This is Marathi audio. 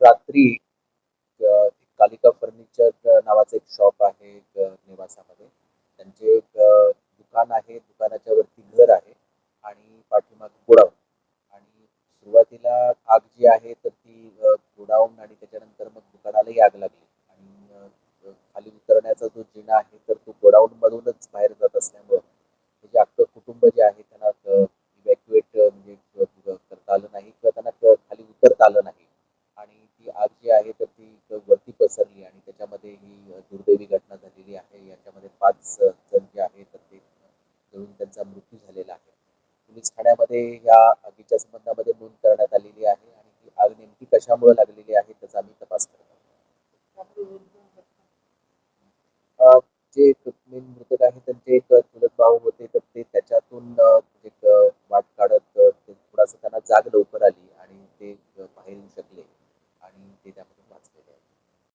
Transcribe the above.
रात्री कालिका फर्निचर नावाचं एक शॉप आहे निवासामध्ये नेवासामध्ये. त्यांचे एक दुकान आहे दुकानाच्या वरती घर आहे आणि पाठीमागे गोडाऊन. आणि सुरुवातीला आग जी आहे तर ती गोडाऊन आणि त्याच्यानंतर मग दुकानालाही आग लागली. आणि खाली उतरण्याचा जो जिना आहे तर तो गोडाऊन मधूनच बाहेर जात असल्यामुळे म्हणजे जे अख्खं कुटुंब जे आहे त्यांना इव्हॅक्युएट म्हणजे करता आलं नाही किंवा त्यांना खाली उतरता आलं नाही. आग जी आहे तर ती वरती पसरली आणि त्याच्यामध्ये ही दुर्दैवी घटना झालेली आहे. याच्यामध्ये पाच जण जे आहे तर ते जळून त्यांचा मृत्यू झालेला आहे. पोलीस ठाण्यामध्ये या आगीच्या संबंधामध्ये नोंद करण्यात आलेली आहे आणि ही आग नेमकी कशामुळे लागलेली आहे त्याचा आम्ही तपास करतो जे मेन मृतक आहे त्यांचे एक चुलत भाऊ होते तर ते त्याच्यातून एक म्हणजे, वाट काढत ते थोडासा त्यांना जाग लवकर आली आणि ते अ, बाहेर येऊ शकले. everything what's within.